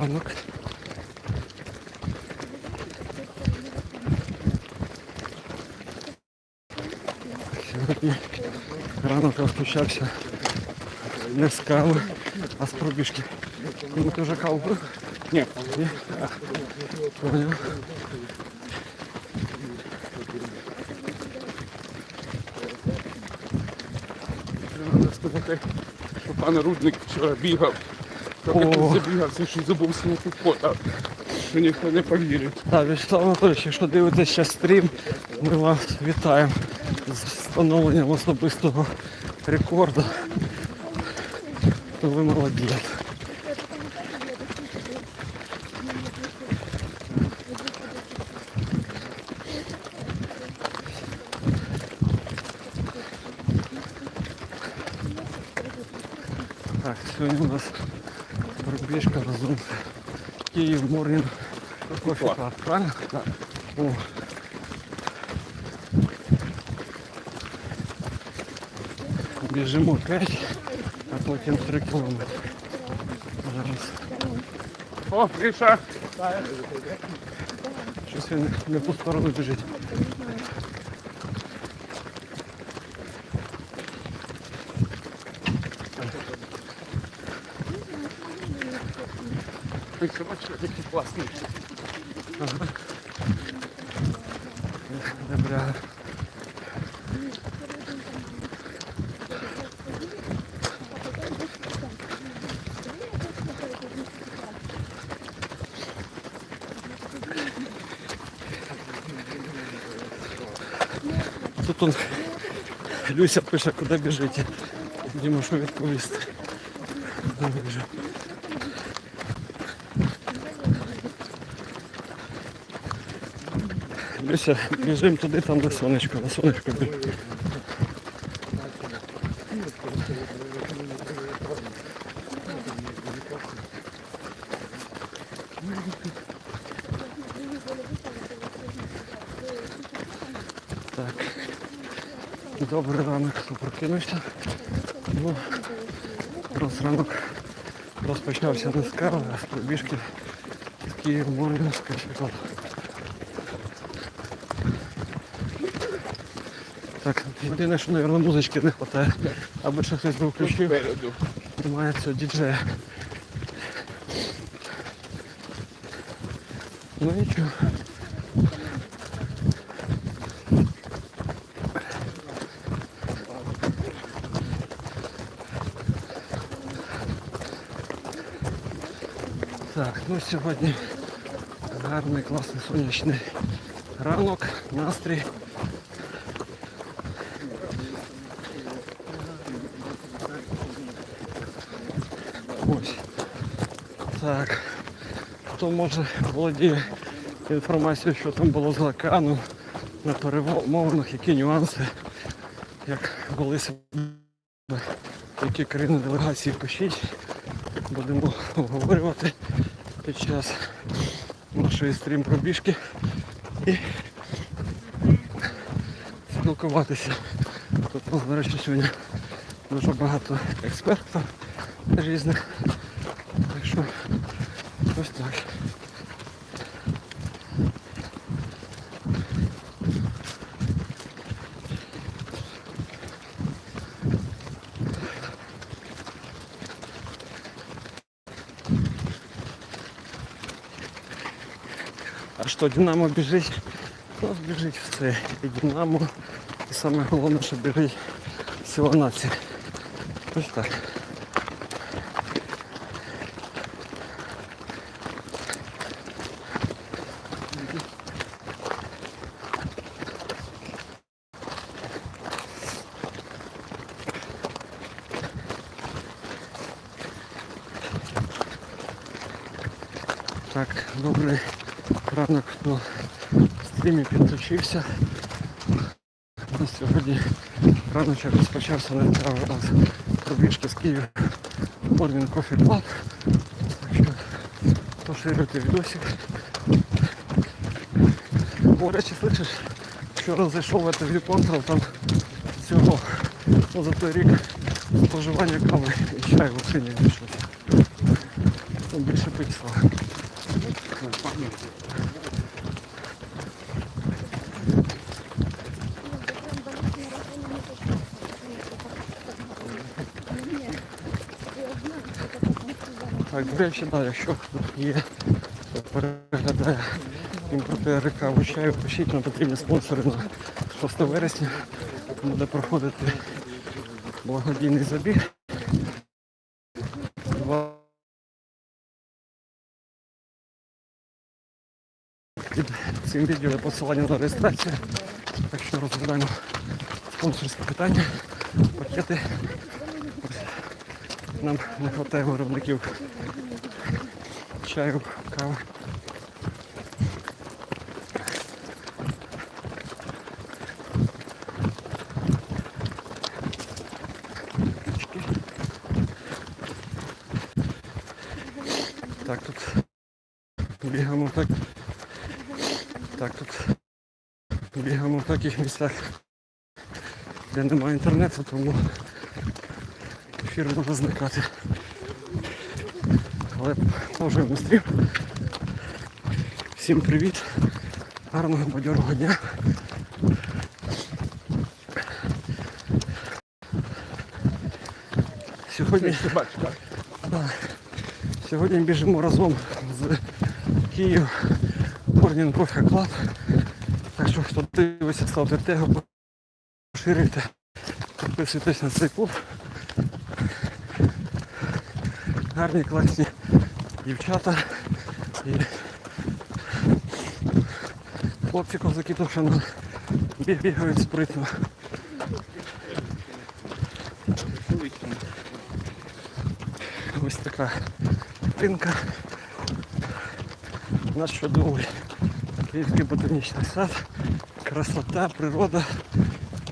ранок. Сьогодні ранок розпочався не з кави, а з пробіжки. Кому ти вже каву пив? Ні, Ні? А, Поняв. треба сказати, що пан Рудник вчора бігав. О. забігався, що забув зняти фото. Що ніхто не повірить. Так, Вячеслав Анатолійович, якщо дивитесь ще стрім, ми вас вітаємо з встановленням особистого рекорду. То ви молодець. Так, сьогодні у нас пробіжка разом з Київ Морнінг Кофі Клаб, правильно? Так. О. Біжимо 5, а потім 3 кілометри. Зараз. О, Гриша! Щось він не в ту сторону біжить. Ой, собачка, який класний. Добре. Тут он Люся пише, куди біжите. Діма, що відповісти. Куди ми Біжимо? Люся, біжимо туди, там де сонечко, на сонечко біжимо. Так. Добрий ранок, хто прокинувся. Ну, раз ранок розпочався не з кави, а з пробіжки з Київ Моргенська шоколад. Так, єдине, що, мабуть, музички не вистачає, аби ще хтось би включив. Немає цього діджея. Ну нічого. Так, ну сьогодні гарний, класний сонячний ранок, настрій. Ось. Так. Хто може володіє інформацією, що там було з лакану на перемовинах, які нюанси, як вели себе, які країни делегації пишіть. Будемо обговорювати під час нашої стрім пробіжки і спілкуватися. Тут у нас, до речі, сьогодні дуже багато експертів різних. Так що ось так. А що Динамо біжить? Ну, біжить все. І Динамо. І саме головне, що біжить сила нації. Ось так. Так, Ранок, хто в стрімі підключився. У нас сьогодні раночок розпочався на цікавий раз пробіжки з Києва Club. Так що поширюйте відосик. До речі, слышиш, вчора зайшов в этот Віконтрол, там всього ну, за той рік споживання кави і чаю взагалі не більшося. більше пить стало. Да, якщо є, переглядає імпортери каву чаю, пишіть нам потрібні спонсори на 6 вересня. Буде проходити благодійний забіг. Два під цим відео посилання на реєстрацію. Так що розглядаємо спонсорське питання, пакети. Нам не вистачає виробників чаю, кави. Так, тут бігаємо так. Так, тут бігаємо в таких місцях, де немає інтернету, тому ефір може зникати. Але продовжуємо стрім. Всім привіт. Гарного бадьорого дня. Сьогодні? Сьогодні біжимо разом з Київ Morning Coffee Club. Так що хто дивиться, ставте тегу, поширюйте, підписуйтесь на цей клуб. Гарні, класні дівчата і хлопці козаки то ну, біг- бігають спритно. Ось така ринка. Наш чудовий Київський ботанічний сад. Красота, природа,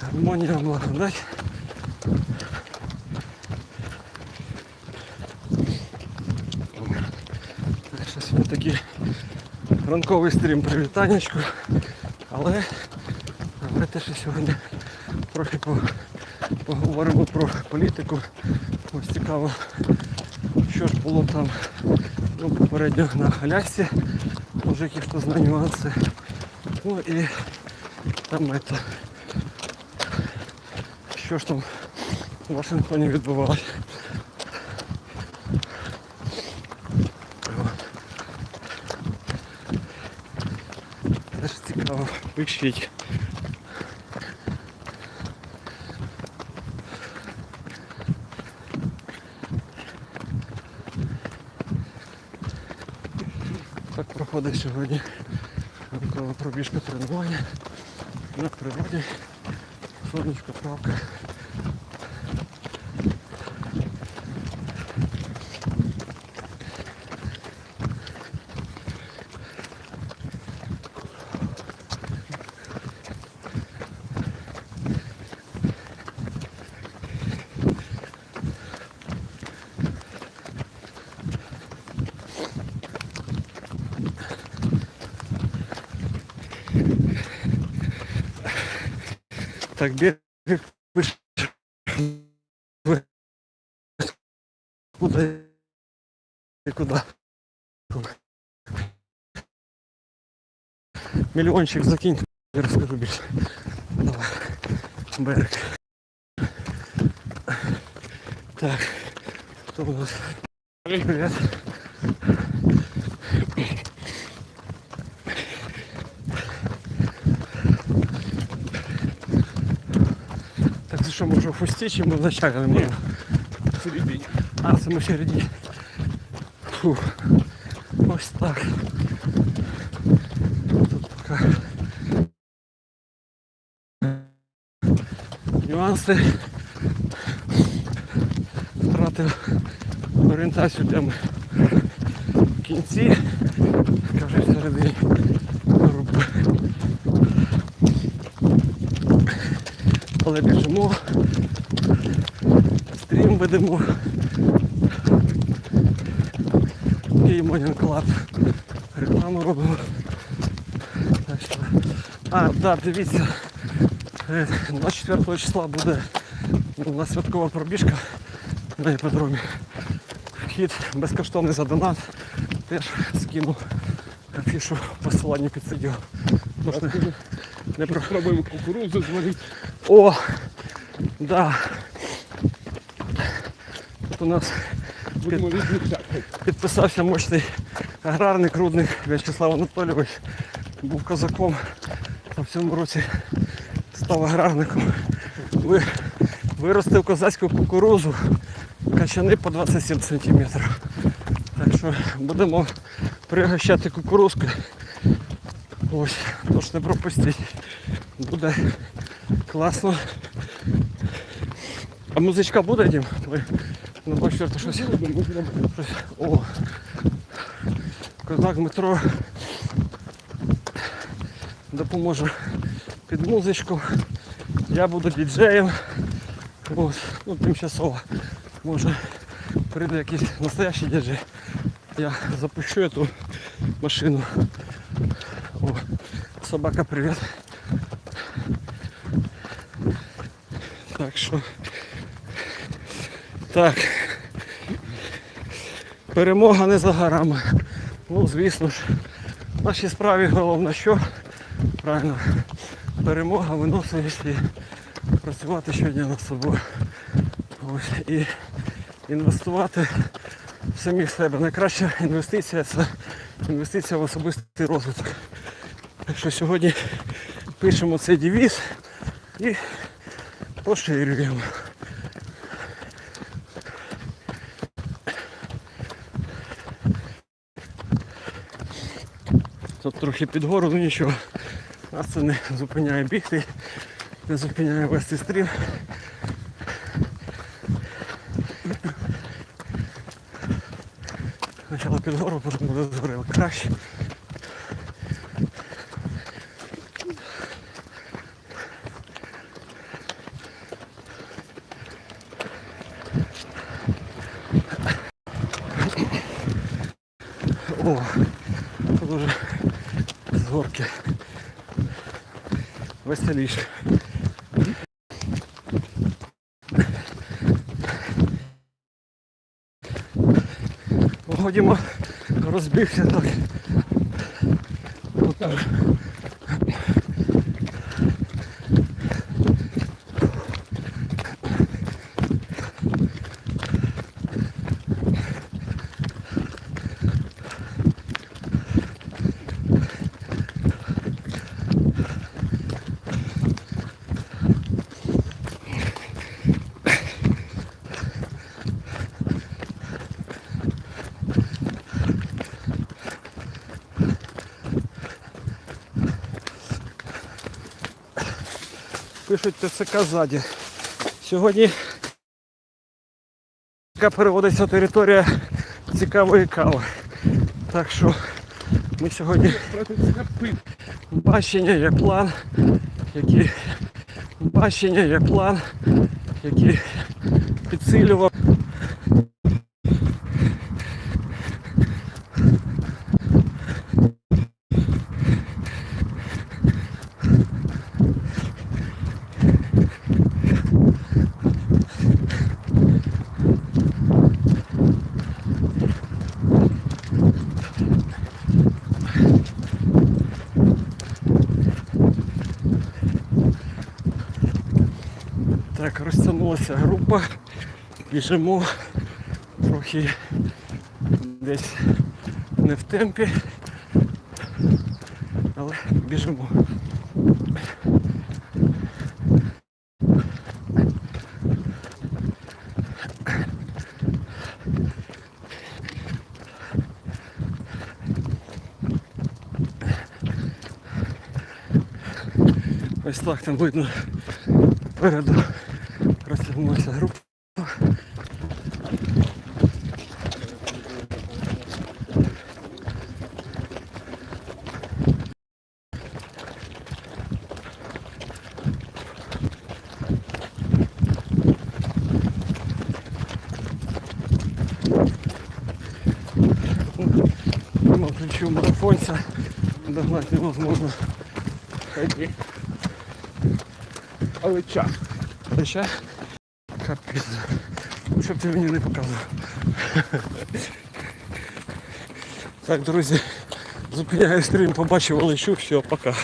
гармонія, благодать. Так що сьогодні такий ранковий стрім привітанечку. Але, але те, що сьогодні трохи поговоримо про політику. Ось цікаво, що ж було там ну, попередньо на Алясці. Може які хто знає нюанси. Ну і там это, що ж там в Вашингтоні відбувалося. Цікаво. Пишіть. Так проходить сьогодні ранкова пробіжка тренування на природі. Сонечко, правка. Так, бег. Куда? И куда? Миллиончик закинь, я расскажу більше. Давай. Берег. Так. Кто у нас? Привет. Що, може в хусті чи ми не можемо? Середині. А, це ми середині. Фу. Ось так. Тут поки нюанси. Втратив орієнтацію, де ми в кінці. Каже всередині Але біжимо. Стрім ведемо. Київ Morning Club. Рекламу робимо. Так. А, да, дивіться. е, 24 числа буде у нас святкова пробіжка на іпподромі вхід безкоштовний за донат. Теж скину афішу посилання під. Тож не, не про... Спробуємо кукурудзу зварити. О! Да. Тут у нас відмічати. підписався мощний аграрник рудник В'ячеслав Анатолійович. Був козаком, а в цьому році став аграрником. Ви, виростив козацьку кукурузу, качани по 27 сантиметрів. Так що будемо пригощати кукурузкою. Ось, тож не пропустіть. Буде класно. А музичка буде, Дім? Не бачите, щось. Будемо. Щось- О, козак Дмитро допоможе під музичку. Я буду діджеєм. От, ну, тимчасово. Може прийде якийсь настоящий діджей. Я запущу цю машину. О, собака, привіт. Так що. Так. Перемога не за горами. Ну, звісно ж, в нашій справі головне що? Правильно, перемога, виносливість і працювати щодня над собою. Ось, і інвестувати в самих себе. Найкраща інвестиція це інвестиція в особистий розвиток. Так що сьогодні пишемо цей девіз і поширюємо. Тут трохи під гору, ну нічого. Нас це не зупиняє бігти, не зупиняє вести стрім. Спочатку під гору, потім буде згоріло краще. О, тут уже з горки веселіше. Ходімо, розбігся так. Пишуть ТЦК ззаді. Сьогодні переводиться територія цікавої кави. Так що ми сьогодні бачення є план, який бачення є план, який підсилював. Так, розтягнулася. Біжимо трохи десь не в темпі, але біжимо. Ось так там видно Переду занимается группа. Думал, включу марафонца, догнать невозможно. Ходи. А вы чё? Вы чё? Та пізда. Щоб ти мені не показував. Так, друзі, зупиняю стрім, побачив, але все, пока.